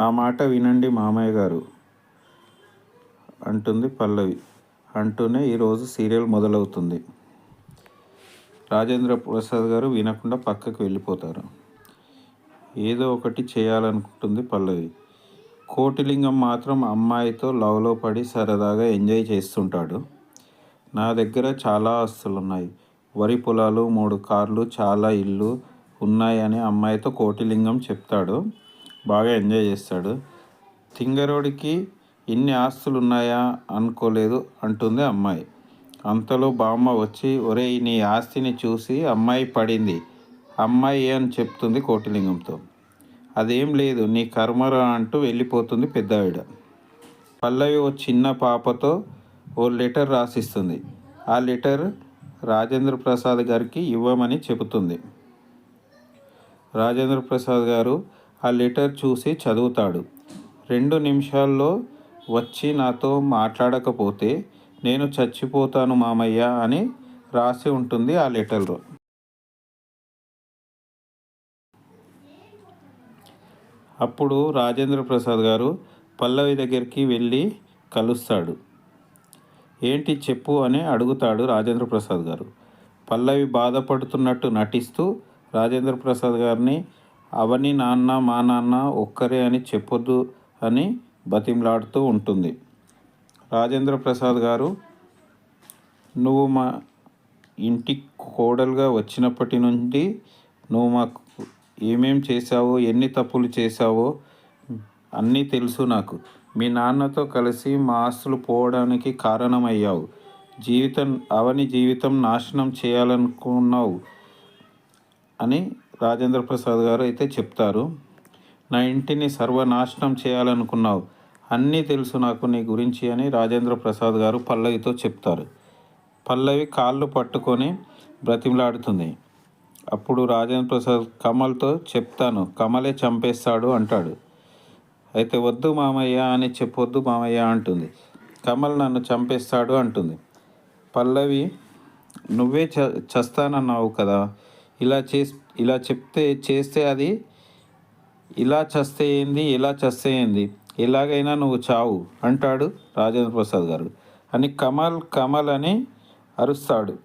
ఆ మాట వినండి మామయ్య గారు అంటుంది పల్లవి. అంటూనే ఈరోజు సీరియల్ మొదలవుతుంది. రాజేంద్ర ప్రసాద్ గారు వినకుండా పక్కకు వెళ్ళిపోతారు. ఏదో ఒకటి చేయాలనుకుంటుంది పల్లవి. కోటిలింగం మాత్రం అమ్మాయితో లవ్లో పడి సరదాగా ఎంజాయ్ చేస్తుంటాడు. నా దగ్గర చాలా ఆస్తులు ఉన్నాయి వరి పొలాలు మూడు కార్లు చాలా ఇల్లు ఉన్నాయని అమ్మాయితో కోటిలింగం చెప్తాడు. బాగా ఎంజాయ్ చేస్తాడు. తింగరోడికి ఇన్ని ఆస్తులు ఉన్నాయా అనుకోలేదు అంటుంది అమ్మాయి. అంతలో బామ్మ వచ్చి ఒరేయ్ నీ ఆస్తిని చూసి అమ్మాయి పడింది. అమ్మాయి అని చెప్తుంది కోటిలింగంతో? అదేం లేదు నీ కర్మరా అంటూ వెళ్ళిపోతుంది పెద్దావిడ. పల్లవి ఓ చిన్న పాపతో ఓ లెటర్ రాసిస్తుంది. ఆ లెటర్ రాజేంద్ర ప్రసాద్ గారికి ఇవ్వమని చెబుతుంది. రాజేంద్ర ప్రసాద్ గారు ఆ లెటర్ చూసి చదువుతాడు. రెండు నిమిషాల్లో వచ్చి నాతో మాట్లాడకపోతే నేను చచ్చిపోతాను మామయ్య అని రాసి ఉంటుంది ఆ లెటర్లో. అప్పుడు రాజేంద్ర ప్రసాద్ గారు పల్లవి దగ్గరికి వెళ్ళి కలుస్తాడు. ఏంటి చెప్పు అని అడుగుతాడు రాజేంద్ర ప్రసాద్ గారు. పల్లవి బాధపడుతున్నట్టు నటిస్తూ రాజేంద్ర ప్రసాద్ గారిని అవని నాన్న మా నాన్న ఒక్కరే అని చెప్పొద్దు అని బతిమలాడుతూ ఉంటుంది. రాజేంద్ర ప్రసాద్ గారు నువ్వు మా ఇంటి కోడలుగా వచ్చినప్పటి నుండి నువ్వు మాకు ఏమేం చేశావో ఎన్ని తప్పులు చేశావో అన్నీ తెలుసు నాకు. మీ నాన్నతో కలిసి మా ఆస్తులు పోవడానికి కారణమయ్యావు. జీవితం అవని జీవితం నాశనం చేయాలనుకున్నావు అని రాజేంద్ర ప్రసాద్ గారు అయితే చెప్తారు నా ఇంటిని సర్వనాశనం చేయాలనుకున్నావు. అన్నీ తెలుసు నాకు నీ గురించి అని రాజేంద్ర ప్రసాద్ గారు పల్లవితో చెప్తారు. పల్లవి కాళ్ళు పట్టుకొని బ్రతిమలాడుతుంది. అప్పుడు రాజేంద్ర ప్రసాద్ కమల్తో చెప్తాను కమలే చంపేస్తాడు అంటాడు. అయితే వద్దు మామయ్య అని చెప్పొద్దు మామయ్య అంటుంది. కమల్ నన్ను చంపేస్తాడు అంటుంది. పల్లవి నువ్వే చ చస్తానన్నావు కదా ఇలా చే ఇలా చెప్తే చేస్తే అది ఇలా చస్తే ఏంది ఇలా చస్తే ఏంది ఎలాగైనా నువ్వు చావు అంటాడు రాజేంద్ర ప్రసాద్ గారు. అని కమల్ కమల్ అని అరుస్తాడు.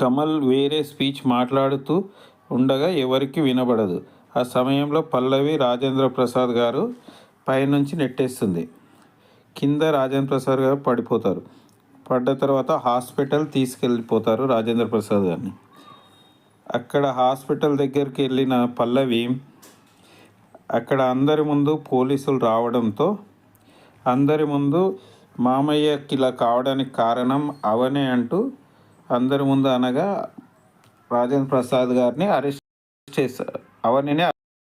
కమల్ వేరే స్పీచ్ మాట్లాడుతూ ఉండగా ఎవరికి వినబడదు. ఆ సమయంలో పల్లవి రాజేంద్ర ప్రసాద్ గారు పైనుంచి నెట్టేస్తుంది. కింద రాజేంద్ర ప్రసాద్ గారు పడిపోతారు. పడ్డ తర్వాత హాస్పిటల్ తీసుకెళ్ళిపోతారు రాజేంద్ర ప్రసాద్ గారిని. అక్కడ హాస్పిటల్ దగ్గరికి వెళ్ళిన పల్లవి అక్కడ అందరి ముందు పోలీసులు రావడంతో అందరి ముందు మామయ్యకి ఇలా కావడానికి కారణం అవనే అంటూ అందరి ముందు అనగా రాజేంద్ర ప్రసాద్ గారిని అరెస్ట్ చేశారు అవనినే